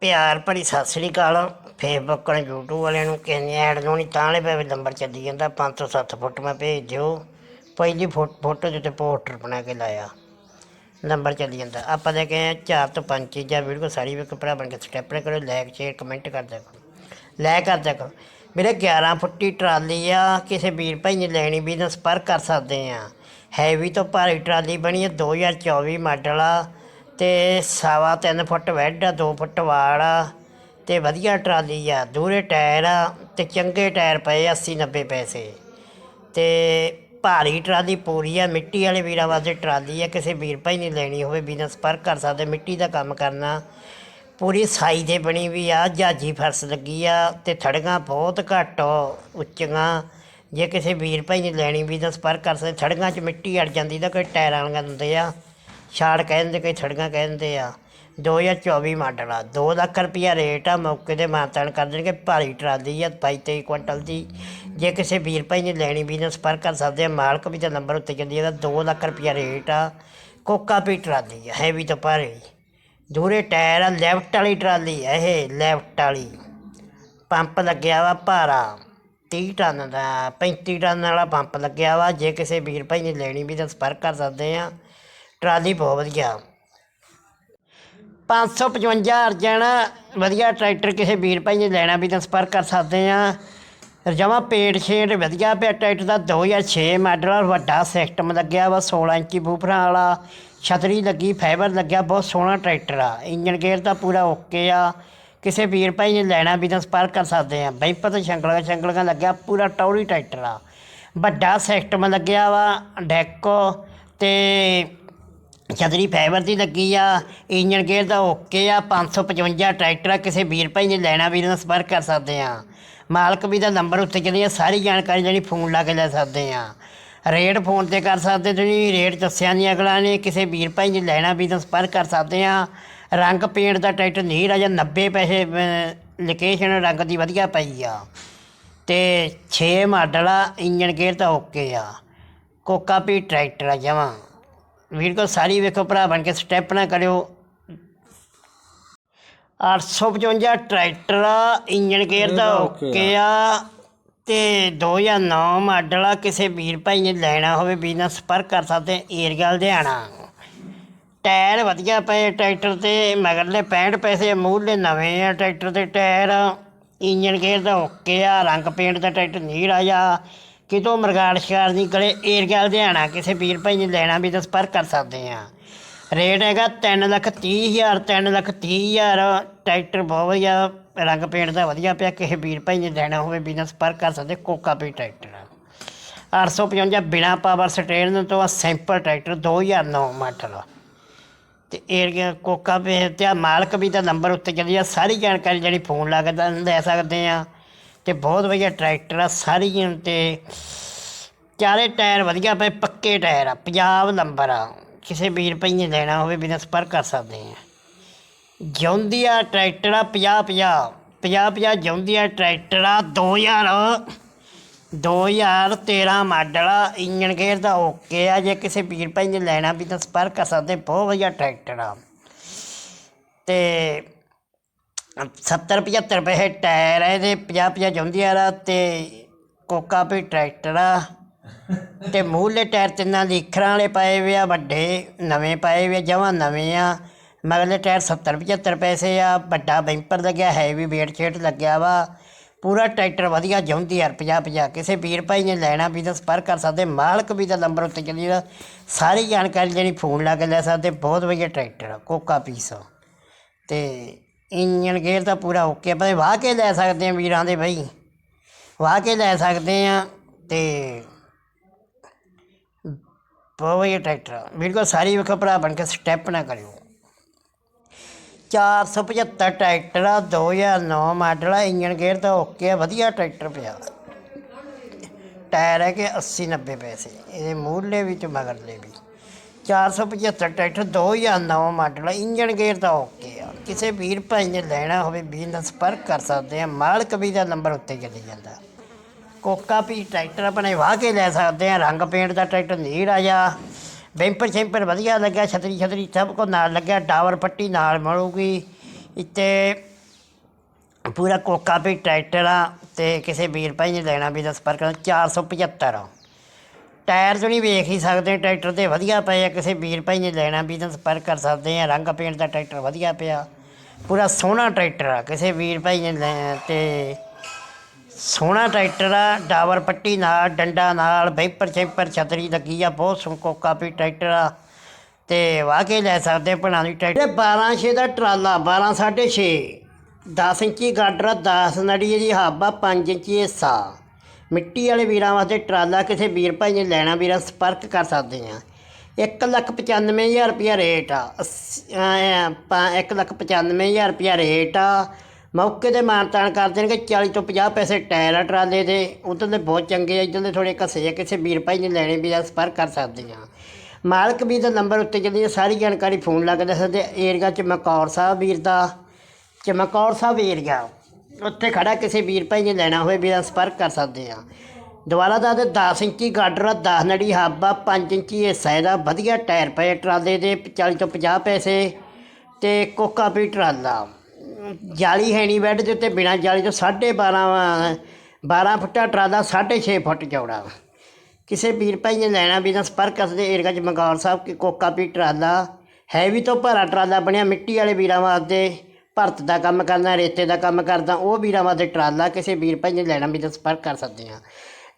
ਪਿਆਰ ਭਰੀ ਸਤਿ ਸ੍ਰੀ ਅਕਾਲ। ਫੇਸਬੁੱਕ ਨੇ YouTube ਵਾਲਿਆਂ ਨੂੰ ਕਹਿੰਦੇ ਐਡ ਨੂੰ ਨਹੀਂ ਤਾਂ ਵਾਲੇ ਪਏ ਨੰਬਰ ਚੱਲੀ ਜਾਂਦਾ 507 ਫੁੱਟ ਮੈਂ ਭੇਜ ਦਿਓ। ਪਹਿਲੀ ਫੋ- ਫੋਟੋ ਦੇ ਉੱਤੇ ਪੋਸਟਰ ਬਣਾ ਕੇ ਲਾਇਆ, ਨੰਬਰ ਚੱਲੀ ਜਾਂਦਾ। ਆਪਾਂ ਦੇ ਕਹੇ ਚਾਰ ਤੋਂ ਪੰਜ ਚੀਜ਼ਾਂ ਵੀਡੀਓ ਸਾਰੀ ਵੀ ਭਰਾ ਬਣ ਕੇ ਸਟੈਪ ਨਾ ਕਰੋ ਲਾਈਕ ਸ਼ੇਅਰ ਕਮੈਂਟ ਕਰ ਦਿਆ ਕਰੋ। ਲਾਇਕ ਕਰ ਦਿਆ ਕਰੋ। ਮੇਰੇ 11 ਫੁੱਟੀ ਟਰਾਲੀ ਆ, ਕਿਸੇ ਵੀਰ ਭਾਈ ਨੇ ਲੈਣੀ ਵੀ ਤਾਂ ਸੰਪਰਕ ਕਰ ਸਕਦੇ ਆ। ਹੈਵੀ ਤੋਂ ਭਾਰੀ ਟਰਾਲੀ ਬਣੀ ਹੈ 2024 ਮਾਡਲ ਆ। ਤੇ ਸਵਾ ਤਿੰਨ ਫੁੱਟ ਵੈਡ ਆ 2 ਫੁੱਟ ਵਾੜ ਆ ਤੇ ਵਧੀਆ ਟਰਾਲੀ ਆ, ਦੂਰੇ ਟਾਇਰ ਆ ਤੇ ਚੰਗੇ ਟਾਇਰ ਪਏ 80 90 ਪੈਸੇ। ਤੇ ਭਾਰੀ ਟਰਾਲੀ ਪੂਰੀ ਆ, ਮਿੱਟੀ ਵਾਲੇ ਵੀਰਾਂ ਵਾਸਤੇ ਟਰਾਲੀ ਆ, ਕਿਸੇ ਵੀਰ ਭਾਈ ਨੇ ਲੈਣੀ ਹੋਵੇ ਬਿਜ਼ਨਸ ਸੰਪਰਕ ਕਰ ਸਕਦੇ, ਮਿੱਟੀ ਦਾ ਕੰਮ ਕਰਨਾ। ਪੂਰੀ ਸਾਈ ਦੇ ਬਣੀ ਵੀ ਆ ਜਾਜੀ ਫਰਸ਼ ਲੱਗੀ ਆ ਤੇ ਥੜੀਆਂ ਬਹੁਤ ਘੱਟ ਉੱਚੀਆਂ। ਜੇ ਕਿਸੇ ਵੀਰ ਭਾਈ ਨੇ ਲੈਣੀ ਵੀ ਤਾਂ ਸੰਪਰਕ ਕਰ ਸਕਦੇ ਥੜੀਆਂ 'ਚ ਮਿੱਟੀ ਅੜ ਜਾਂਦੀ ਤਾਂ ਕੋਈ ਟਾਇਰਾਂ ਵਾਲੀਆਂ ਦਿੰਦੇ ਆ। ਛਾੜ ਕਹਿ ਦਿੰਦੇ ਕੋਈ ਥੜੀਆਂ ਕਹਿ ਦਿੰਦੇ ਆ। 2024 ਮਾਡਲ ਆ। 2 ਲੱਖ ਰੁਪਈਆ ਰੇਟ ਆ, ਮੌਕੇ ਤੇ ਮਾਨਤਾਨ ਕਰ ਦੇਣਗੇ। ਭਾਰੀ ਟਰਾਲੀ ਆ 22 23 ਕੁਇੰਟਲ ਦੀ। ਜੇ ਕਿਸੇ ਵੀਰ ਭਾਈ ਨੇ ਲੈਣੀ ਵੀ ਤਾਂ ਸੰਪਰਕ ਕਰ ਸਕਦੇ ਆ। ਮਾਲਕ ਵੀ ਤਾਂ ਨੰਬਰ ਉੱਤੇ ਚੱਲੀ ਇਹਦਾ 2 ਲੱਖ ਰੁਪਈਆ ਰੇਟ ਆ। ਕੋਕਾ ਪੀ ਟਰਾਲੀ ਆ ਹੈਵੀ ਤੋਂ ਭਾਰੀ। ਦੂਰੇ ਟਾਇਰ ਆ, ਲੈਫਟ ਵਾਲੀ ਟਰਾਲੀ ਆ ਇਹ, ਲੈਫਟ ਵਾਲੀ। ਪੰਪ ਲੱਗਿਆ ਵਾ ਭਾਰਾ। 30 ਟਨ ਦਾ 35 ਟਨ ਵਾਲਾ ਪੰਪ ਲੱਗਿਆ ਵਾ। ਜੇ ਕਿਸੇ ਵੀਰ ਭਾਈ ਨੇ ਲੈਣੀ ਵੀ ਤਾਂ ਸੰਪਰਕ ਕਰ ਸਕਦੇ ਆ। ਟਰਾਲੀ ਬਹੁਤ ਵਧੀਆ। 555 ਅਰਜਨ ਵਧੀਆ ਟਰੈਕਟਰ ਕਿਸੇ ਵੀਰ ਭਾਈ ਨੇ ਲੈਣਾ ਵੀ ਤਾਂ ਸੰਪਰਕ ਕਰ ਸਕਦੇ ਆ ਰਜਵਾ ਪੇਟ ਸ਼ੇਡ ਵਧੀਆ ਪਿਆ, ਟਰੈਕਟਰ ਦਾ 2006 ਮਾਡਲ ਆ, ਵੱਡਾ ਸਿਸਟਮ ਲੱਗਿਆ ਵਾ 16 ਇੰਚੀ ਬੂਫਰਾਂ ਵਾਲਾ, ਛਤਰੀ ਲੱਗੀ, ਫਾਈਬਰ ਲੱਗਿਆ, ਬਹੁਤ ਸੋਹਣਾ ਟਰੈਕਟਰ ਆ। ਇੰਜਨ ਗੇਅਰ ਤਾਂ ਪੂਰਾ ਓਕੇ ਆ। ਕਿਸੇ ਵੀਰ ਭਾਈ ਨੇ ਲੈਣਾ ਵੀ ਤਾਂ ਸੰਪਰਕ ਕਰ ਸਕਦੇ ਆ ਬੈਂਪਰ ਤੇ ਸ਼ੰਗਲਾਂ ਸ਼ੰਗਲਾਂ ਲੱਗਿਆ, ਪੂਰਾ ਟੌਰੀ ਟਰੈਕਟਰ ਆ। ਵੱਡਾ ਸਿਸਟਮ ਲੱਗਿਆ ਵਾ, ਡੈਕੋ ਤੇ ਛਤਰੀ ਫਾਈਬਰ ਦੀ ਲੱਗੀ ਆ ਇੰਜਨ ਗੇਅਰ ਦਾ ਓਕੇ ਆ 555 ਟਰੈਕਟਰ ਆ, ਕਿਸੇ ਵੀਰ ਭਾਈ ਨੇ ਲੈਣਾ, ਵੀਰ ਨਾਲ ਸੰਪਰਕ ਕਰ ਸਕਦੇ ਆ। ਮਾਲਕ ਵੀ ਦਾ ਨੰਬਰ ਉੱਤੇ ਚੱਲੀ ਆ ਸਾਰੀ ਜਾਣਕਾਰੀ ਜਿਹੜੀ ਫੋਨ ਲਾ ਕੇ ਲੈ ਸਕਦੇ ਆ। ਰੇਟ ਫੋਨ ਤੇ ਕਰ ਸਕਦੇ ਤੁਸੀਂ, ਰੇਟ ਦੱਸਿਆ ਨਹੀਂ ਅਗਲਾ ਨੇ, ਕਿਸੇ ਵੀਰ ਭਾਈ ਨੇ ਲੈਣਾ ਵੀ ਤਾਂ ਸੰਪਰਕ ਕਰ ਸਕਦੇ ਆ। ਰੰਗ ਪੇਂਟ ਦਾ ਟਰੈਕਟਰ ਨਹੀਂ ਰਾਜਾ 90 ਪੈਸੇ ਲੋਕੇਸ਼ਨ ਰੰਗ ਦੀ ਵਧੀਆ ਪਈ ਆ। ਤੇ 6 ਮਾਡਲ ਆ ਇੰਜਨ ਗੇਅਰ ਤਾਂ ਓਕੇ ਆ। ਕੋਕਾ ਪੀ ਟਰੈਕਟਰ ਆ ਜਮਾਂ। ਵੀਰ ਕੋ ਸਾਰੀ ਵੇਖੋ ਭਰਾ ਬਣ ਕੇ ਸਟੈਪ ਨਾ ਕਰਿਓ। 855 ਟਰੈਕਟਰ ਆ ਇੰਜਨ ਗੇਅਰ ਦਾ ਓਕੇ ਆ। ਤੇ 2009 ਮਾਡਲ ਆ ਕਿਸੇ ਵੀਰ ਭਾਈ ਨੇ ਲੈਣਾ ਹੋਵੇ ਬਿਜ਼ਨਸ ਸੰਪਰਕ ਕਰ ਸਕਦੇ ਏਰੀਆ ਲੁਧਿਆਣਾ। ਟਾਇਰ ਵਧੀਆ ਪਏ ਟਰੈਕਟਰ ਤੇ ਮਗਰਲੇ 65 ਪੈਸੇ ਮੂਹਰਲੇ ਨਵੇਂ ਆ ਟਰੈਕਟਰ ਦੇ ਟਾਇਰ। ਇੰਜਨ ਗੇਅਰ ਦਾ ਓਕੇ ਆ ਰੰਗ ਪੇਂਟ ਦਾ ਟਰੈਕਟਰ ਨਹੀਂ ਰਾਜਾ ਕਿਤੋਂ ਮਰਗਾੜ ਸ਼ਿਕਾਰ ਦੀ ਗਲੇ ਏਰੀਆ ਲੁਧਿਆਣਾ ਕਿਸੇ ਵੀਰ ਭਾਈ ਨੇ ਲੈਣਾ ਵੀ ਤਾਂ ਸੰਪਰਕ ਕਰ ਸਕਦੇ ਆ। ਰੇਟ ਹੈਗਾ ਤਿੰਨ ਲੱਖ ਤੀਹ ਹਜ਼ਾਰ, ਤਿੰਨ ਲੱਖ ਤੀਹ ਹਜ਼ਾਰ। ਟਰੈਕਟਰ ਬਹੁਤ ਵਧੀਆ, ਰੰਗ ਪੇਂਟ ਦਾ ਵਧੀਆ ਪਿਆ, ਕਿਸੇ ਵੀਰ ਭਾਈ ਨੇ ਲੈਣਾ ਹੋਵੇ ਬਿਜ਼ਨਸ ਪਰ ਕਰ ਸਕਦੇ, ਕੋਕਾ ਪੀ ਟਰੈਕਟਰ 855 ਬਿਨਾ ਪਾਵਰ ਸਟੇਰਨ ਤੋਂ ਆ ਸਿੰਪਲ ਟਰੈਕਟਰ 2009 ਮਾਡਲ। ਤੇ ਏਰੀਆ ਕੋਕਾ ਪੇ ਤੇ ਮਾਲਕ ਵੀ ਦਾ ਨੰਬਰ ਉੱਤੇ ਚੱਲੀ ਆ, ਸਾਰੀ ਜਾਣਕਾਰੀ ਜਿਹੜੀ ਫੋਨ ਲੱਗਦਾ ਲੈ ਸਕਦੇ ਆ। ਤੇ ਬਹੁਤ ਵਧੀਆ ਟਰੈਕਟਰ ਆ, ਸਾਰੀ ਤੇ ਚਾਰੇ ਟਾਇਰ ਵਧੀਆ ਪਏ, ਪੱਕੇ ਟਾਇਰ ਆ ਪੰਜਾਬ ਨੰਬਰ ਆ। ਕਿਸੇ ਵੀਰ ਭਾਈ ਨੇ ਲੈਣਾ ਹੋਵੇ, ਬਿਨਾਂ ਸੰਪਰਕ ਕਰ ਸਕਦੇ ਆ। ਜੌਂਦੀਆ ਟਰੈਕਟਰ ਆ 50 50 50 50 ਜੌਂਦੀਆ ਟਰੈਕਟਰ ਆ 2000 2013 ਮਾਡਲ ਆ ਇੰਜਨ ਗੇਅਰ ਦਾ ਓਕੇ ਆ, ਜੇ ਕਿਸੇ ਵੀਰ ਭਾਈ ਨੇ ਲੈਣਾ ਵੀ ਤਾਂ ਸੰਪਰਕ ਕਰ ਸਕਦੇ, ਬਹੁਤ ਵਧੀਆ ਟਰੈਕਟਰ ਆ। ਤੇ 70 75 ਰੁਪਏ ਟਾਇਰ ਆ, ਇਹਦੇ 50 50 ਜੌਂਦੀਆ ਦਾ ਤੇ ਕੋਕਾ ਵੀ ਟਰੈਕਟਰ ਆ। ਤੇ ਮੂਹਰਲੇ ਟਾਇਰ ਤਿੰਨਾਂ ਦੇ ਅੱਖਰਾਂ ਵਾਲੇ ਪਾਏ ਵੇ ਆ, ਵੱਡੇ ਨਵੇਂ ਪਾਏ ਵੇ ਜਮਾਂ ਨਵੇਂ ਆ। ਮਗਲੇ ਟਾਇਰ 70 75 ਪੈਸੇ ਆ, ਵੱਡਾ ਬੈਂਪਰ ਲੱਗਿਆ, ਹੈਵੀ ਵੇਟ ਸ਼ੇਟ ਲੱਗਿਆ ਵਾ। ਪੂਰਾ ਟਰੈਕਟਰ ਵਧੀਆ ਜਾਉਂਦੀ ਯਾਰ 50 50 ਕਿਸੇ ਵੀਰ ਭਾਈ ਨੇ ਲੈਣਾ ਵੀ ਤਾਂ ਸੰਪਰਕ ਕਰ ਸਕਦੇ, ਮਾਲਕ ਵੀ ਦਾ ਨੰਬਰ ਉੱਤੇ ਚੱਲੀ ਦਾ ਸਾਰੀ ਜਾਣਕਾਰੀ ਜਿਹੜੀ ਫੋਨ ਲਾ ਕੇ ਲੈ ਸਕਦੇ, ਬਹੁਤ ਵਧੀਆ ਟਰੈਕਟਰ ਆ, ਕੋਕਾ ਪੀਸ ਆ। ਤੇ ਇੰਜਨ ਗੇਅਰ ਤਾਂ ਪੂਰਾ ਓਕੇ ਪਰ ਵਾਹ ਕੇ ਲੈ ਸਕਦੇ ਆ ਵੀਰਾਂ ਦੇ ਬਈ। ਵਾਹ ਕੇ ਲੈ ਸਕਦੇ ਆ ਤੇ ਬਹੁਤ ਵਧੀਆ ਟਰੈਕਟਰ ਆ। ਬਿਲਕੁਲ ਸਾਰੀ ਵੇਖੋ ਭਰਾ, ਬਣ ਕੇ ਸਟੈਪ ਨਾ ਕਰਿਓ। 475 ਟਰੈਕਟਰ ਆ 2009 ਮਾਡਲ ਆ ਇੰਜਨ ਗੇਅਰ ਤਾਂ ਓਕੇ ਆ, ਵਧੀਆ ਟਰੈਕਟਰ ਪਿਆ। ਟਾਇਰ ਹੈ ਕਿ 80 90 ਪੈਸੇ, ਇਹਦੇ ਮੂਹਰਲੇ ਵਿੱਚ ਮਗਰਲੇ ਵੀ। 475 ਟਰੈਕਟਰ 2009 ਮਾਡਲ ਆ ਇੰਜਨ ਗੇਅਰ ਦਾ ਓਕੇ ਆ। ਕਿਸੇ ਵੀਰ ਭਾਈ ਨੇ ਲੈਣਾ ਹੋਵੇ, ਵੀਰ ਨਾਲ ਸੰਪਰਕ ਕਰ ਸਕਦੇ ਆ। ਮਾਲਕ ਵੀ ਦਾ ਨੰਬਰ ਉੱਤੇ ਚਲੇ ਜਾਂਦਾ। ਕੋਕਾ ਵੀ ਟਰੈਕਟਰ ਆਪਣੇ ਵਾਹ ਕੇ ਲੈ ਸਕਦੇ ਆ। ਰੰਗ ਪੇਂਟ ਦਾ ਟਰੈਕਟਰ ਨਹੀਂ ਰਾਜਾ ਬੈਂਪਰ ਸ਼ੈਂਪਰ ਵਧੀਆ ਲੱਗਿਆ, ਛਤਰੀ ਛਤਰੀ ਸਭ ਕੋ ਨਾਲ ਲੱਗਿਆ। ਟਾਵਰ ਪੱਟੀ ਨਾਲ ਮਿਲੂਗੀ। ਇੱਥੇ ਪੂਰਾ ਕੋਕਾ ਵੀ ਟਰੈਕਟਰ ਆ ਤੇ ਕਿਸੇ ਵੀਰ ਭਾਈ ਨੇ ਲੈਣਾ ਵੀ ਦਾ ਸੰਪਰਕ ਕਰੋ। 475 ਟਾਇਰ ਜਿਹੜੀ ਵੇਖ ਹੀ ਸਕਦੇ, ਟਰੈਕਟਰ ਤੇ ਵਧੀਆ ਪਏ ਆ, ਕਿਸੇ ਵੀਰ ਭਾਈ ਨੇ ਲੈਣਾ ਵੀ ਤਾਂ ਸੰਪਰਕ ਕਰ ਸਕਦੇ ਆ, ਰੰਗ ਪੇਂਟ ਦਾ ਟਰੈਕਟਰ ਵਧੀਆ ਪਿਆ। ਪੂਰਾ ਸੋਹਣਾ ਟਰੈਕਟਰ ਆ, ਕਿਸੇ ਵੀਰ ਭਾਈ ਨੇ ਲੈ ਤੇ ਸੋਹਣਾ ਟਰੈਕਟਰ ਆ ਡਾਵਰ ਪੱਟੀ ਨਾਲ, ਡੰਡਾ ਨਾਲ ਵਾਈਪਰ ਚੈਂਪਰ ਛਤਰੀ ਲੱਗੀ ਆ, ਬਹੁਤ ਸੋਹਣਾ ਕੋਕਾ ਵੀ ਟਰੈਕਟਰ ਆ। ਤੇ ਵਾਹ ਕੇ ਲੈ ਸਕਦੇ ਬਣਾ ਦੀ ਟਰੈਕਟਰ। 12 ਛੇ ਦਾ ਟਰਾਲਾ 12 6.5 10 ਇੰਚੀ ਗਾਡਰ 10 ਨੜੀ ਦੀ ਹੱਬ ਆ 5 ਇੰਚੀ ਹਿੱਸਾ। ਮਿੱਟੀ ਵਾਲੇ ਵੀਰਾਂ ਵਾਸਤੇ ਟਰਾਲਾ ਕਿਸੇ ਵੀਰ ਭਾਈ ਨੇ ਲੈਣਾ, ਵੀਰਾਂ ਸੰਪਰਕ ਕਰ ਸਕਦੇ ਆ 195000 ਰੁਪਿਆ ਰੇਟ ਆ। 195000 ਰੁਪਿਆ ਰੇਟ ਆ। ਮੌਕੇ ਤੇ ਮਾਨਤਾਨ ਕਰ ਦੇਣਗੇ 40 ਤੋਂ 50 ਪੈਸੇ ਟਾਇਰ ਆ ਟਰਾਲੇ ਦੇ। ਉਧਰਲੇ ਬਹੁਤ ਚੰਗੇ ਆ ਇੱਧਰਲੇ ਥੋੜੇ ਘਸੇ ਆ, ਕਿਸੇ ਵੀਰ ਭਾਈ ਨੇ ਲੈਣੇ ਵੀ ਸੰਪਰਕ ਕਰ ਸਕਦੇ ਆ ਮਾਲਕ ਵੀ ਦਾ ਨੰਬਰ ਉੱਤੇ ਜਿਹੜੀ ਹੈ ਸਾਰੀ ਜਾਣਕਾਰੀ ਫੋਨ ਲਾ ਸਕਦੇ ਏਰੀਆ ਚ ਮਕੌਰ ਸਾਹਿਬ ਵੀਰ ਦਾ, ਚਮਕੌਰ ਸਾਹਿਬ ਏਰੀਆ। ਉੱਥੇ ਖੜਾ ਕਿਸੇ ਵੀਰ ਭਾਈ ਨੇ ਲੈਣਾ ਹੋਵੇ ਵੀਰਾਂ ਸੰਪਰਕ ਕਰ ਸਕਦੇ ਆ ਦੁਬਾਰਾ ਦਾ 10 ਇੰਚੀ ਗਾਡਰ ਆ 10 ਨੜੀ ਹੱਬ ਆ 5 ਇੰਚੀ ਹਿੱਸਾ ਇਹਦਾ ਵਧੀਆ ਟਾਇਰ ਪਏ ਟਰਾਲੇ ਦੇ 40 ਤੋਂ 50 ਪੈਸੇ ਤੇ ਕੋਕਾ ਵੀ ਟਰਾਲਾ। ਜਾਲੀ ਹੈ ਨਹੀਂ ਬੈੱਡ ਦੇ ਉੱਤੇ, ਬਿਨਾ ਜਾਲੀ ਤੋਂ 12.5 12 ਫੁੱਟਾ ਟਰਾਲਾ 6.5 ਫੁੱਟ ਚੌੜਾ। ਕਿਸੇ ਵੀਰ ਭਾਈ ਨੇ ਲੈਣਾ, ਵੀ ਤਾਂ ਸੰਪਰਕ ਕਰਦੇ ਏਰੀਆ ਚ ਮਗੌਰ ਸਾਹਿਬ, ਕਿ ਕੋਕਾ ਵੀ ਟਰਾਲਾ, ਹੈਵੀ ਤੋਂ ਭਰਾ ਟਰਾਲਾ ਬਣਿਆ, ਮਿੱਟੀ ਵਾਲੇ ਵੀਰਾਂ ਵਾਸਤੇ। ਭਰਤ ਦਾ ਕੰਮ ਕਰਨਾ ਰੇਤੇ ਦਾ ਕੰਮ ਕਰਦਾ, ਉਹ ਵੀਰਾਂ ਵਾਸਤੇ ਟਰਾਲਾ ਕਿਸੇ ਵੀਰ ਭਾਈ ਨੇ ਲੈਣਾ, ਵੀ ਤਾਂ ਸੰਪਰਕ ਕਰ ਸਕਦੇ ਆ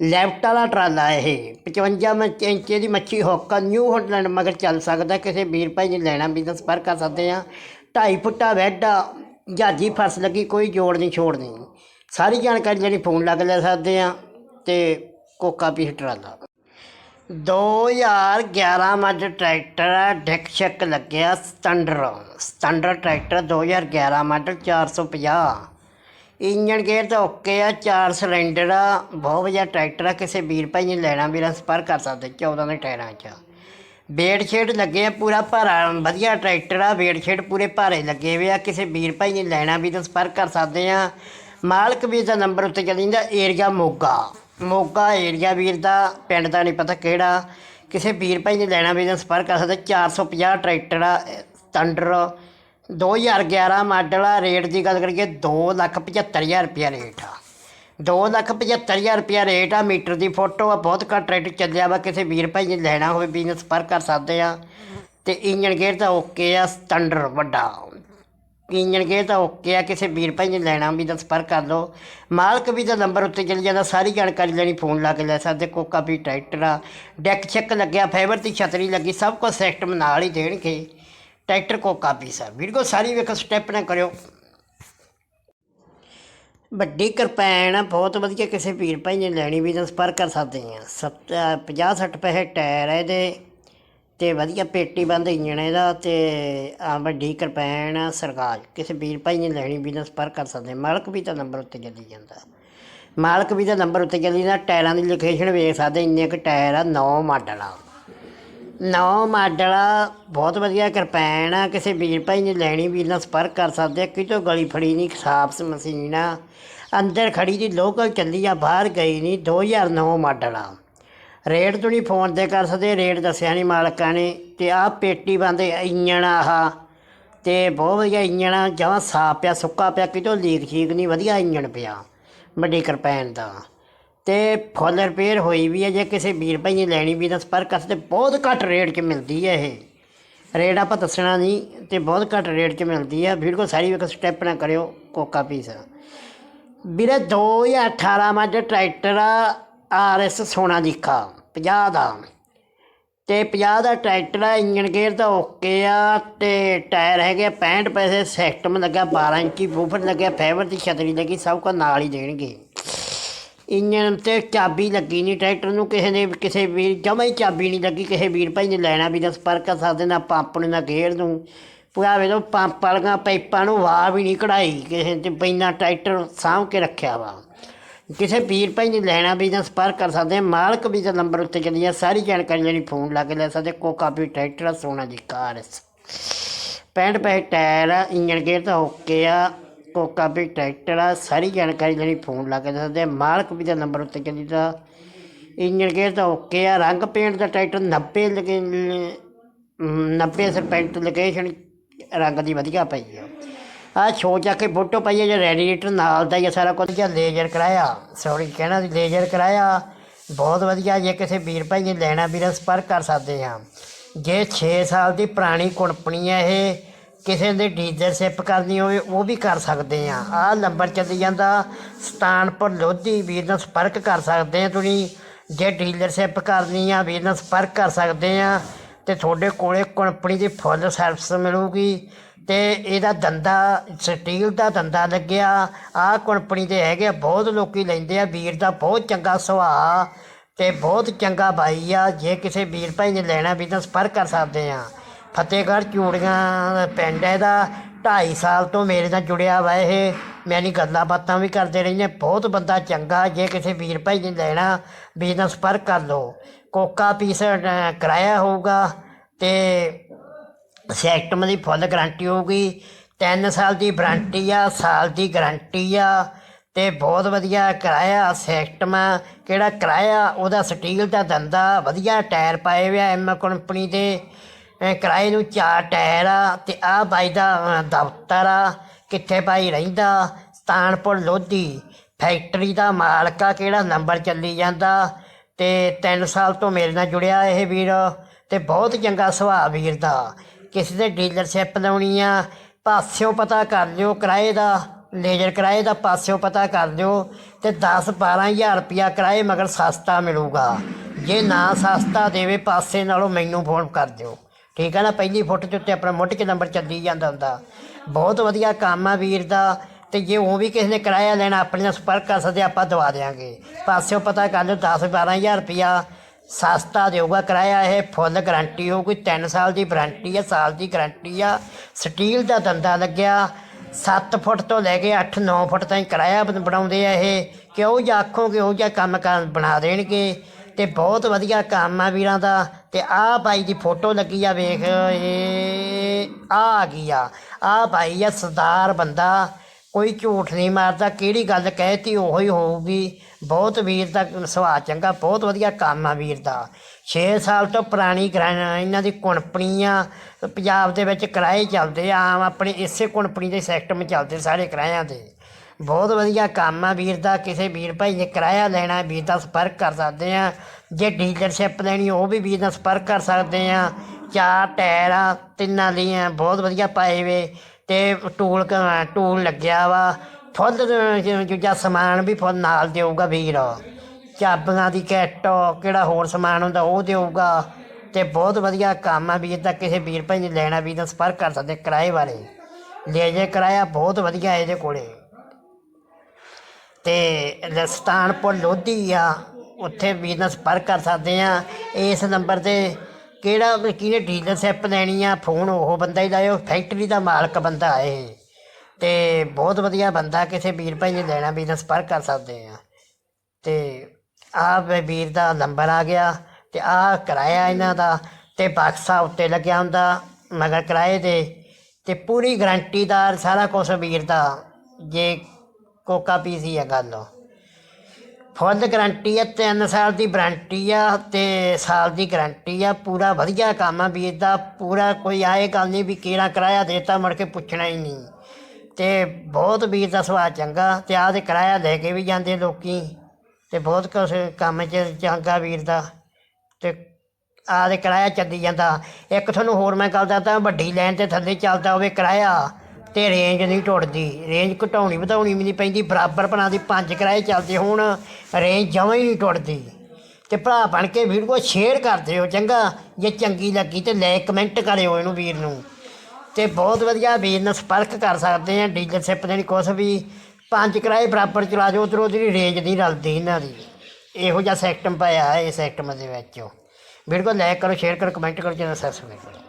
ਲੈਫਟ ਵਾਲਾ ਟਰਾਲਾ ਇਹ 55 ਮ- ਇੰਚ ਦੀ ਮੱਛੀ ਹੁੱਕ ਨਿਊ ਹਾਲੈਂਡ ਮਗਰ ਚੱਲ ਸਕਦਾ, ਕਿਸੇ ਵੀਰ ਭਾਈ ਨੇ ਲੈਣਾ, ਵੀ ਤਾਂ ਸੰਪਰਕ ਕਰ ਸਕਦੇ ਆ 2.5 ਫੁੱਟਾ ਬੈੱਡ ਆ, ਜਹਾਜੀ ਫਰਸ ਲੱਗੀ, ਕੋਈ ਜੋੜ ਨਹੀਂ, ਛੋੜ ਨਹੀਂ। ਸਾਰੀ ਜਾਣਕਾਰੀ ਜਿਹੜੀ ਫੋਨ ਲੱਗ ਲੈ ਸਕਦੇ ਆ ਤੇ ਕੋਕਾ ਵੀ ਟਰਾਲਾ। ਦੋ ਹਜ਼ਾਰ ਗਿਆਰਾਂ ਮੱਝ ਟਰੈਕਟਰ ਆ ਡਿੱਕ ਛਿੱਕ ਲੱਗਿਆ standard standard tractor 2011 model 450 engine gear ਤਾਂ ਓਕੇ ਆ, ਚਾਰ ਸਿਲੰਡਰ ਆ, ਬਹੁਤ ਵਧੀਆ ਟਰੈਕਟਰ ਆ, ਕਿਸੇ ਵੀਰ ਭਾਈ ਨੇ ਲੈਣਾ, ਵੀਰਾਂ ਸੰਪਰਕ ਕਰ ਸਕਦੇ 14 ਦੇ ਟਾਇਰਾਂ 'ਚ। ਬੇਡ ਸ਼ੇਡ ਲੱਗੇ ਆ, ਪੂਰਾ ਭਾਰਾ, ਵਧੀਆ ਟਰੈਕਟਰ ਆ ਬੇਡ ਸ਼ੇਡ ਪੂਰੇ ਭਾਰੇ ਲੱਗੇ ਹੋਏ ਆ, ਕਿਸੇ ਵੀਰ ਭਾਈ ਨੇ ਲੈਣਾ ਵੀ ਤਾਂ ਸੰਪਰਕ ਕਰ ਸਕਦੇ ਆ। ਮਾਲਕ ਵੀ ਦਾ ਨੰਬਰ ਉੱਤੇ ਚੱਲ ਜਾਂਦਾ, ਏਰੀਆ ਮੋਗਾ। ਮੋਗਾ ਏਰੀਆ ਵੀਰ ਦਾ, ਪਿੰਡ ਦਾ ਨਹੀਂ ਪਤਾ ਕਿਹੜਾ, ਕਿਸੇ ਵੀਰ ਭਾਈ ਨੇ ਲੈਣਾ ਵੀ ਤਾਂ ਸੰਪਰਕ ਕਰ ਸਕਦੇ 450 ਟਰੈਕਟਰ ਆ ਸਟੈਂਡਰ 2011 ਮਾਡਲ ਆ, ਰੇਟ ਦੀ ਗੱਲ ਕਰੀਏ 275000 ਰੁਪਿਆ ਰੇਟ ਆ। 275000 ਰੁਪਿਆ ਰੇਟ ਆ, ਮੀਟਰ ਦੀ ਫੋਟੋ ਆ, ਬਹੁਤ ਘੱਟ ਟਰੈਕਟਰ ਚੱਲਿਆ ਵਾ, ਕਿਸੇ ਵੀਰ ਭਾਈ ਨੇ ਲੈਣਾ ਹੋਵੇ ਬਿਜ਼ਨਸ ਸੰਪਰਕ ਕਰ ਸਕਦੇ ਆ। ਤੇ ਇੰਜਨ ਗੇਅਰ ਤਾਂ ਓਕੇ ਆ ਸਟੈਂਡਰ ਵੱਡਾ। ਇੰਜਨ ਗੇਅਰ ਤਾਂ ਓਕੇ ਆ ਕਿਸੇ ਵੀਰ ਭਾਈ ਨੇ ਲੈਣਾ ਵੀ ਤਾਂ ਸੰਪਰਕ ਕਰ ਲਓ। ਮਾਲਕ ਵੀ ਦਾ ਨੰਬਰ ਉੱਤੇ ਚੱਲ ਜਾਂਦਾ, ਸਾਰੀ ਜਾਣਕਾਰੀ ਲੈਣੀ, ਫੋਨ ਲਾ ਕੇ ਲੈ ਸਕਦੇ, ਕੋਕਾ ਵੀ ਟਰੈਕਟਰ ਆ। ਡੈਕ ਚੈੱਕ ਲੱਗਿਆ, ਫਾਈਬਰ ਦੀ ਛਤਰੀ ਲੱਗੀ, ਸਭ ਕੁਝ ਸਿਸਟਮ ਨਾਲ ਹੀ ਦੇਣਗੇ। ਟਰੈਕਟਰ, ਕੋਕਾ ਵੀ ਸਰ। ਵੀਡੀਓ ਸਾਰੀ ਵੇਖੋ ਸਟੈਪ ਨਾ ਕਰਿਓ। ਵੱਡੀ ਕਿਰਪੈਨ ਆ, ਬਹੁਤ ਵਧੀਆ ਕਿਸੇ ਵੀਰ ਭਾਈ ਨੇ ਲੈਣੀ ਵੀ ਤਾਂ ਸੰਪਰਕ ਕਰ ਸਕਦੇ ਆ। 50 60 ਪੈਸੇ ਟਾਇਰ ਹੈ ਇਹਦੇ। ਤੇ ਵਧੀਆ ਪੇਟੀ ਬੰਦ ਇੰਜਣ ਇਹਦਾ ਤੇ ਆ ਵੱਡੀ ਕਿਰਪੈਣ ਆ ਸਰਗਾਜ ਕਿਸੇ ਵੀਰ ਭਾਈ ਨੇ ਲੈਣੀ ਵੀ ਤਾਂ ਸੰਪਰਕ ਕਰ ਸਕਦੇ। ਮਾਲਕ ਵੀ ਤਾਂ ਨੰਬਰ ਉੱਤੇ ਚੱਲੀ ਜਾਂਦਾ। ਮਾਲਕ ਵੀ ਤਾਂ ਨੰਬਰ ਉੱਤੇ ਚੱਲੀ ਜਾਂਦਾ ਟਾਇਰਾਂ ਦੀ ਲੋਕੇਸ਼ਨ ਵੇਖ ਸਕਦੇ ਇੰਨੇ ਕੁ ਟਾਇਰ ਆ 9 ਮਾਡਲ ਆ। ਨੌ ਮਾਡਲ ਆ, ਬਹੁਤ ਵਧੀਆ ਕਿਰਪੈਣ ਆ ਕਿਸੇ ਵੀਰ ਭਾਈ ਨੇ ਲੈਣੀ ਵੀਰ ਨਾਲ ਸੰਪਰਕ ਕਰ ਸਕਦੇ ਕਿਤੋਂ ਗਲੀ ਫੜੀ ਨਹੀਂ ਸਾਫ਼ ਮਸ਼ੀਨ ਆ। ਅੰਦਰ ਖੜੀ ਦੀ ਲੋਕਲ ਚੱਲੀ ਆ ਬਾਹਰ ਗਈ ਨਹੀਂ 2009 ਮਾਡਲ ਆ। ਰੇਟ ਤੁਸੀਂ ਫੋਨ ਤੇ ਕਰ ਸਕਦੇ ਰੇਟ ਦੱਸਿਆ ਨਹੀਂ ਮਾਲਕਾਂ ਨੇ ਤੇ ਆਹ ਪੇਟੀ ਬੰਦ ਇੰਜਣ ਆਹ। ਤੇ ਬਹੁਤ ਵਧੀਆ ਇੰਜਣ ਆ ਸਾਫ਼ ਪਿਆ, ਸੁੱਕਾ ਪਿਆ, ਕਿਤੋਂ ਲੀਕ ਛੀਕ ਨਹੀਂ ਵਧੀਆ ਇੰਜਣ ਪਿਆ, ਵੱਡੀ ਕਿਰਪੈਨ ਦਾ। ਤੇ ਫੁੱਲ ਰਿਪੇਅਰ ਹੋਈ ਵੀ ਹੈ ਜੇ ਕਿਸੇ ਵੀਰ ਭਾਈ ਨੇ ਲੈਣੀ ਵੀ, ਤਾਂ ਸੰਪਰਕ ਕਰ ਸਕਦੇ ਬਹੁਤ ਘੱਟ ਰੇਟ 'ਚ ਮਿਲਦੀ ਹੈ ਇਹ। ਰੇਟ ਆਪਾਂ ਦੱਸਣਾ ਨਹੀਂ ਤੇ ਬਹੁਤ ਘੱਟ ਰੇਟ 'ਚ ਮਿਲਦੀ ਹੈ ਵੀਡੀਓ ਸਾਰੀ ਵੇਖ ਸਟੈਪ ਨਾ ਕਰਿਓ, ਕੋਕਾ ਪੀਸ। ਵੀਰੇ 2018 ਮਾਡਲ ਟਰੈਕਟਰ ਆ ਆਰਐਸ ਸੋਨਾ ਦੀਖਾ 50 ਦਾ। ਤੇ 50 ਦਾ ਟਰੈਕਟਰ ਆ ਇੰਜਨ ਗੇਅਰ ਤਾਂ ਓਕੇ ਆ, ਤੇ ਟਾਇਰ ਹੈਗੇ ਆ 65 ਪੈਸੇ, ਸਿਸਟਮ ਲੱਗਾ 12 ਇੰਚੀ, ਬੂਫਰ ਲੱਗਿਆ, ਫਾਈਬਰ ਦੀ ਛਤਰੀ ਲੱਗੀ, ਸਭ ਕੁਝ ਨਾਲ ਹੀ ਦੇਣਗੇ। ਇੰਜਨ ਤੇ ਚਾਬੀ ਲੱਗੀ ਨਹੀਂ ਟਰੈਕਟਰ ਨੂੰ, ਕਿਸੇ ਨੇ, ਕਿਸੇ ਵੀਰ, ਜਮਾਂ ਹੀ ਚਾਬੀ ਨਹੀਂ ਲੱਗੀ, ਕਿਸੇ ਵੀਰ ਭਾਈ ਨੇ ਲੈਣਾ ਵੀ ਨਾ ਸੰਪਰਕ ਕਰ ਸਕਦੇ ਨਾ ਪੰਪ ਨੂੰ, ਨਾ ਗੇਅਰ ਨੂੰ। ਪੂਰਾ ਵੇ ਲੋ ਪੰਪ ਵਾਲੀਆਂ ਪਾਈਪਾਂ ਨੂੰ ਵਾਹ ਵੀ ਨਹੀਂ ਕਢਾਈ, ਕਿਸੇ ਤੇ ਪੈਨਾ ਟਰੈਕਟਰ ਸਾਂਭ ਕੇ ਰੱਖਿਆ ਵਾ। ਕਿਸੇ ਵੀਰ ਭਾਈ ਨੇ ਲੈਣਾ ਵੀ ਤਾਂ ਸੰਪਰਕ ਕਰ ਸਕਦੇ ਆ। ਮਾਲਕ ਵੀ ਦਾ ਨੰਬਰ ਉੱਤੇ ਚੱਲੀ ਆ ਸਾਰੀ ਜਾਣਕਾਰੀ ਲੈਣੀ ਫੋਨ ਲਾ ਕੇ ਲੈ ਸਕਦੇ ਕੋਕਾ ਵੀ ਟਰੈਕਟਰ ਆ, ਸੋਨਾ ਦੀ ਕਾਰ 65 ਪੈਸੇ ਟਾਇਰ ਆ ਇੰਜਨ ਗੇਅਰ ਤਾਂ ਓਕੇ ਆ ਕੋਕਾ ਵੀ ਟਰੈਕਟਰ ਆ ਸਾਰੀ ਜਾਣਕਾਰੀ ਲੈਣੀ ਫੋਨ ਲਾ ਕੇ ਲੈ ਸਕਦੇ ਮਾਲਕ ਵੀ ਦਾ ਨੰਬਰ ਉੱਤੇ ਚੱਲੀ ਦਾ ਇੰਜਨ ਗੇਅਰ ਤਾਂ ਓਕੇ ਆ ਰੰਗ ਪੇਂਟ ਦਾ ਟਰੈਕਟਰ 90 ਲਗੇ 90% ਲੋਕੇਸ਼ਨ ਰੰਗ ਦੀ ਵਧੀਆ ਪਈ ਆ ਆ ਛੋ ਚੱਕ ਕੇ ਫੋਟੋ ਪਾਈ ਹੈ ਜੇ ਰੈਡੀਏਟਰ ਨਾਲ ਦਾ ਹੀ ਸਾਰਾ ਕੁਝ ਜਾਂ ਲੇਜ਼ਰ ਕਰਾਇਆ। ਸੌਰੀ ਕਹਿਣਾ ਦੀ ਲੇਜ਼ਰ ਕਰਾਇਆ। ਬਹੁਤ ਵਧੀਆ ਜੇ ਕਿਸੇ ਵੀਰ ਭਾਈ ਨੇ ਲੈਣਾ ਵੀਰਾਂ ਸੰਪਰਕ ਕਰ ਸਕਦੇ ਆ ਜੇ 6 ਸਾਲ ਦੀ ਪੁਰਾਣੀ ਕੰਪਨੀ ਹੈ ਇਹ, ਕਿਸੇ ਦੇ ਡੀਲਰਸ਼ਿਪ ਕਰਨੀ ਹੋਵੇ, ਉਹ ਵੀ ਕਰ ਸਕਦੇ ਆ ਆਹ ਨੰਬਰ ਚੱਲੀ ਜਾਂਦਾ, ਸਤਾਨਪੁਰ ਲੋਧੀ, ਵੀਰ ਨਾਲ ਸੰਪਰਕ ਕਰ ਸਕਦੇ ਆ ਤੁਸੀਂ। ਜੇ ਡੀਲਰਸ਼ਿਪ ਕਰਨੀ ਆ, ਵੀਰ ਨਾਲ ਸੰਪਰਕ ਕਰ ਸਕਦੇ ਆ ਤੇ ਤੁਹਾਡੇ ਕੋਲੇ ਕੰਪਨੀ ਦੀ ਫੁੱਲ ਸਰਵਿਸ ਮਿਲੂਗੀ ਤੇ ਇਹਦਾ ਦੰਦਾ ਸਟੀਲ ਦਾ ਦੰਦਾ ਲੱਗਿਆ। ਆਹ ਕੰਪਨੀ ਦੇ ਹੈਗੇ ਆ, ਬਹੁਤ ਲੋਕੀ ਲੈਂਦੇ ਆ। ਵੀਰ ਦਾ ਬਹੁਤ ਚੰਗਾ ਸੁਭਾਅ ਤੇ ਬਹੁਤ ਚੰਗਾ ਬਾਈ ਆ। ਜੇ ਕਿਸੇ ਵੀਰ ਭਾਈ ਨੇ ਲੈਣਾ ਵੀ ਤਾਂ ਸੰਪਰਕ ਕਰ ਸਕਦੇ ਆ। ਫਤਿਹਗੜ੍ਹ ਚੂੜੀਆਂ ਪਿੰਡ ਹੈ ਇਹਦਾ। 2.5 ਸਾਲ ਤੋਂ ਮੇਰੇ ਨਾਲ ਜੁੜਿਆ ਵਾ ਇਹ। ਮੈਨੀ ਗੱਲਾਂ ਬਾਤਾਂ ਵੀ ਕਰਦੇ ਰਹਿੰਦੇ ਬਹੁਤ ਬੰਦਾ ਚੰਗਾ ਜੇ ਕਿਸੇ ਵੀਰ ਭਾਈ ਨੇ ਲੈਣਾ ਵੀ ਨਾਲ ਕਰ ਲਓ। ਕੋਕਾ ਪੀਸ ਕਿਰਾਇਆ ਹੋਊਗਾ ਤੇ ਸੈਕਟਮ ਦੀ ਫੁੱਲ ਗਾਰੰਟੀ ਹੋਊਗੀ। 3 ਸਾਲ ਦੀ ਵਾਰੰਟੀ ਆ ਸਾਲ ਦੀ ਗਾਰੰਟੀ ਆ ਤੇ ਬਹੁਤ ਵਧੀਆ ਕਿਰਾਇਆ ਸੈਕਟਮ ਆ, ਕਿਹੜਾ ਕਿਰਾਇਆ? ਉਹਦਾ ਸਟੀਲ ਦਾ ਦੰਦਾ ਵਧੀਆ ਟਾਇਰ ਪਾਏ ਹੋਏ ਐਮ ਕੰਪਨੀ ਦੇ। ਕਿਰਾਏ ਨੂੰ ਚਾਰ ਟਾਇਰ ਆ ਤੇ ਆ ਬਾਈ ਦਾ ਦਫ਼ਤਰ ਆ। ਕਿੱਥੇ ਭਾਈ ਰਹਿੰਦਾ? ਸਤਾਨਪੁਰ ਲੋਧੀ। ਫੈਕਟਰੀ ਦਾ ਮਾਲਕ ਆ, ਕਿਹੜਾ ਨੰਬਰ ਚੱਲੀ ਜਾਂਦਾ? ਤੇ 3 ਸਾਲ ਤੋਂ ਮੇਰੇ ਨਾਲ ਜੁੜਿਆ ਇਹ ਵੀਰ ਤੇ ਬਹੁਤ ਚੰਗਾ ਸੁਭਾਅ ਵੀਰ ਦਾ। ਕਿਸੇ ਦੇ ਡੀਲਰਸ਼ਿਪ ਲਾਉਣੀ ਆ, ਪਾਸਿਓਂ ਪਤਾ ਕਰ ਲਿਓ ਕਿਰਾਏ ਦਾ, ਲੇਜ਼ਰ ਕਿਰਾਏ ਦਾ ਪਾਸਿਓਂ ਪਤਾ ਕਰ ਲਿਓ ਤੇ 10 12000 ਰੁਪਿਆ ਕਿਰਾਏ ਮਗਰ ਸਸਤਾ ਮਿਲੂਗਾ। ਜੇ ਨਾ ਸਸਤਾ ਦੇਵੇ ਪਾਸੇ ਨਾਲੋਂ ਮੈਨੂੰ ਫੋਨ ਕਰ ਦਿਓ। ਠੀਕ ਹੈ ਨਾ? ਪਹਿਲੀ ਫੁੱਟ ਦੇ ਉੱਤੇ ਆਪਣਾ ਮੁੱਢ 'ਚ ਨੰਬਰ ਚੱਲੀ ਜਾਂਦਾ ਹੁੰਦਾ। ਬਹੁਤ ਵਧੀਆ ਕੰਮ ਆ ਵੀਰ ਦਾ, ਤੇ ਜੇ ਉਹ ਵੀ ਕਿਸੇ ਨੇ ਕਿਰਾਇਆ ਲੈਣਾ, ਆਪਣੇ ਨਾਲ ਸੰਪਰਕ ਕਰ ਸਕਦੇ ਆਪਾਂ ਦਵਾ ਦੇਵਾਂਗੇ ਪਾਸਿਓਂ ਪਤਾ ਕਰ ਲਿਓ 10 12000 ਰੁਪਿਆ ਸਸਤਾ ਦੇਊਗਾ ਕਿਰਾਇਆ, ਇਹ ਫੁੱਲ ਗਾਰੰਟੀ ਹੋਊਗੀ 3 ਸਾਲ ਦੀ ਵਾਰੰਟੀ ਆ, ਸਾਲ ਦੀ ਗਾਰੰਟੀ ਆ। ਸਟੀਲ ਦਾ ਦੰਦਾ ਲੱਗਿਆ 7 ਫੁੱਟ ਤੋਂ ਲੈ ਕੇ 8-9 ਫੁੱਟ ਤਾਈਂ ਕਿਰਾਇਆ ਬਣ- ਬਣਾਉਂਦੇ ਆ ਇਹ। ਕਿਉਂ ਜਾਂ ਆਖੋਗੇ, ਉਹ ਜਿਹਾ ਕੰਮ ਕਰ ਬਣਾ ਦੇਣਗੇ। ਤੇ ਬਹੁਤ ਵਧੀਆ ਕੰਮ ਆ ਵੀਰਾਂ ਦਾ। ਤੇ ਆਹ ਭਾਈ ਦੀ ਫੋਟੋ ਲੱਗੀ ਆ ਵੇਖ, ਇਹ ਆ ਆ ਗਈ ਆ। ਆਹ ਭਾਈ ਆ ਸਰਦਾਰ ਬੰਦਾ, ਕੋਈ ਝੂਠ ਨਹੀਂ ਮਾਰਦਾ, ਕਿਹੜੀ ਗੱਲ ਕਹਿਤੀ ਉਹੀ ਹੀ ਹੋਊਗੀ। ਬਹੁਤ ਵੀਰ ਦਾ ਸੁਭਾਅ ਚੰਗਾ, ਬਹੁਤ ਵਧੀਆ ਕੰਮ ਆ ਵੀਰ ਦਾ। 6 ਸਾਲ ਤੋਂ ਪੁਰਾਣੀ ਕਿਰਾਇਆ ਇਹਨਾਂ ਦੀ ਕੰਪਨੀ ਆ ਪੰਜਾਬ ਦੇ ਵਿੱਚ ਕਿਰਾਏ ਚੱਲਦੇ ਆ, ਆਮ ਆਪਣੇ ਇਸੇ ਕੰਪਨੀ ਦੇ ਸੈਕਟਰ ਵਿੱਚ ਚੱਲਦੇ ਸਾਰੇ ਕਿਰਾਇਆਂ ਦੇ। ਬਹੁਤ ਵਧੀਆ ਕੰਮ ਆ ਵੀਰ ਦਾ, ਕਿਸੇ ਵੀਰ ਭਾਈ ਨੇ ਕਿਰਾਇਆ ਲੈਣਾ, ਵੀਰ ਦਾ ਸੰਪਰਕ ਕਰ ਸਕਦੇ ਆ। ਜੇ ਡੀਲਰਸ਼ਿਪ ਲੈਣੀ, ਉਹ ਵੀ ਵੀਰ ਦਾ ਸੰਪਰਕ ਕਰ ਸਕਦੇ ਆ। ਚਾਰ ਟਾਇਰ ਆ, ਤਿੰਨਾਂ ਲੀਆਂ ਬਹੁਤ ਵਧੀਆ ਪਾਏ ਵੇ। ਤੇ ਟੂਲ ਟੂਲ ਲੱਗਿਆ ਵਾ। ਫੁੱਲ, ਦੂਜਾ ਸਮਾਨ ਵੀ ਫੁੱਲ ਨਾਲ ਦੇਊਗਾ ਵੀਰ। ਚਾਬੀਆਂ ਦੀ ਕਿੱਟ ਕਿਹੜਾ ਹੋਰ ਸਮਾਨ ਹੁੰਦਾ, ਉਹ ਦੇਊਗਾ। ਤੇ ਬਹੁਤ ਵਧੀਆ ਕੰਮ ਆ ਵੀਰ ਦਾ, ਕਿਸੇ ਵੀਰ ਭਾਈ ਨੇ ਲੈਣਾ, ਵੀਰ ਨਾਲ ਸੰਪਰਕ ਕਰ ਸਕਦੇ ਕਿਰਾਏ ਬਾਰੇ ਲੈ ਜੇ ਕਿਰਾਇਆ, ਬਹੁਤ ਵਧੀਆ ਇਹਦੇ ਕੋਲੇ। ਤੇ ਰਸਤਾਨਪੁਰ ਲੋਧੀ ਆ, ਉੱਥੇ ਬਿਜਨਸ ਪਰ ਕਰ ਸਕਦੇ ਆ। ਇਸ ਨੰਬਰ ਤੇ ਕਿਹੜਾ ਵੀ ਕਿਹਨੇ ਡੀਲਰਸ਼ਿਪ ਲੈਣੀ ਆ ਫੋਨ ਉਹ ਬੰਦਾ ਹੀ ਲਾਇਓ ਫੈਕਟਰੀ ਦਾ ਮਾਲਕ ਬੰਦਾ ਹੈ। ਤੇ ਬਹੁਤ ਵਧੀਆ ਬੰਦਾ, ਕਿਸੇ ਵੀਰ ਭਾਈ ਨੇ ਲੈਣਾ ਬਿਜਨਸ ਪਰ ਕਰ ਸਕਦੇ ਆ। ਤੇ ਆਹ ਵੀਰ ਦਾ ਨੰਬਰ ਆ ਗਿਆ, ਤੇ ਆਹ ਕਿਰਾਇਆ ਇਹਨਾਂ ਦਾ, ਤੇ ਬਕਸਾ ਉੱਤੇ ਲੱਗਿਆ ਹੁੰਦਾ, ਮਗਰ ਕਿਰਾਏ ਦੇ, ਤੇ ਪੂਰੀ ਗਰੰਟੀਦਾਰ ਸਾਰਾ ਕੁਝ ਵੀਰ ਦਾ। ਜੇ ਕੋਕਾ ਪੀ ਸੀ ਆ ਗੱਲ। ਫੁੱਲ ਗਰੰਟੀ ਆ 3 ਸਾਲ ਦੀ ਵਾਰੰਟੀ ਆ ਤੇ ਸਾਲ ਦੀ ਗਰੰਟੀ ਆ। ਪੂਰਾ ਵਧੀਆ ਕੰਮ ਆ ਵੀਰ ਦਾ ਪੂਰਾ ਕੋਈ ਆਏ ਗੱਲ ਨਹੀਂ ਵੀ ਕਿਹੜਾ ਕਿਰਾਇਆ ਦੇਤਾ, ਮੁੜ ਕੇ ਪੁੱਛਣਾ ਹੀ ਨਹੀਂ। ਤੇ ਬਹੁਤ ਵੀਰ ਦਾ ਸੁਭਾਅ ਚੰਗਾ, ਤੇ ਆਹ ਦੇ ਕਿਰਾਇਆ ਲੈ ਕੇ ਵੀ ਜਾਂਦੇ ਲੋਕੀ, ਤੇ ਬਹੁਤ ਕੁਛ ਕੰਮ 'ਚ ਚੰਗਾ ਵੀਰ ਦਾ। ਤੇ ਆਹ ਦੇ ਕਿਰਾਇਆ ਚੱਲੀ ਜਾਂਦਾ। ਇੱਕ ਤੁਹਾਨੂੰ ਹੋਰ ਮੈਂ ਗੱਲ ਦੱਸਦਾ, ਵੱਡੀ ਲੈਣ ਤੇ ਥੱਲੇ ਚੱਲਦਾ ਹੋਵੇ ਕਿਰਾਇਆ। ਤੇ ਰੇਂਜ ਨਹੀਂ ਟੁੱਟਦੀ। ਰੇਂਜ ਘਟਾਉਣੀ ਵਧਾਉਣੀ ਵੀ ਨਹੀਂ ਪੈਂਦੀ, ਬਰਾਬਰ ਬਣਾ ਦੀ ਪੰਜ ਕਿਰਾਏ ਚੱਲਦੇ ਹੁਣ ਰੇਂਜ ਜਮਾਂ ਹੀ ਨਹੀਂ ਟੁੱਟਦੀ। ਤੇ ਭਰਾ ਬਣ ਕੇ ਵੀਡੀਓ ਸ਼ੇਅਰ ਕਰ ਦਿਓ ਚੰਗਾ, ਜੇ ਚੰਗੀ ਲੱਗੀ ਤੇ ਲਾਈਕ ਕਮੈਂਟ ਕਰਿਓ ਇਹਨੂੰ ਵੀਰ ਨੂੰ। ਤੇ ਬਹੁਤ ਵਧੀਆ ਵੀਰ ਨਾਲ ਸੰਪਰਕ ਕਰ ਸਕਦੇ ਆ ਡੀਲਰਸ਼ਿਪ ਦੇ ਨਹੀਂ ਕੁਛ ਵੀ। ਪੰਜ ਕਿਰਾਏ ਬਰਾਬਰ ਚਲਾ ਜਾਓ, ਉਧਰੋਂ ਦੀ ਰੇਂਜ ਨਹੀਂ ਰਲਦੀ ਇਹਨਾਂ ਦੀ। ਇਹੋ ਜਿਹਾ ਸੈਕਟਮ ਪਾਇਆ ਇਹ ਸੈਕਟਮ ਦੇ ਵਿੱਚ। ਵੀਡੀਓ ਲਾਈਕ ਕਰੋ ਸ਼ੇਅਰ ਕਰੋ ਕਮੈਂਟ ਕਰੋ, ਚੈਨਲ ਸਬਸਕ੍ਰਾਈਬ ਕਰੋ।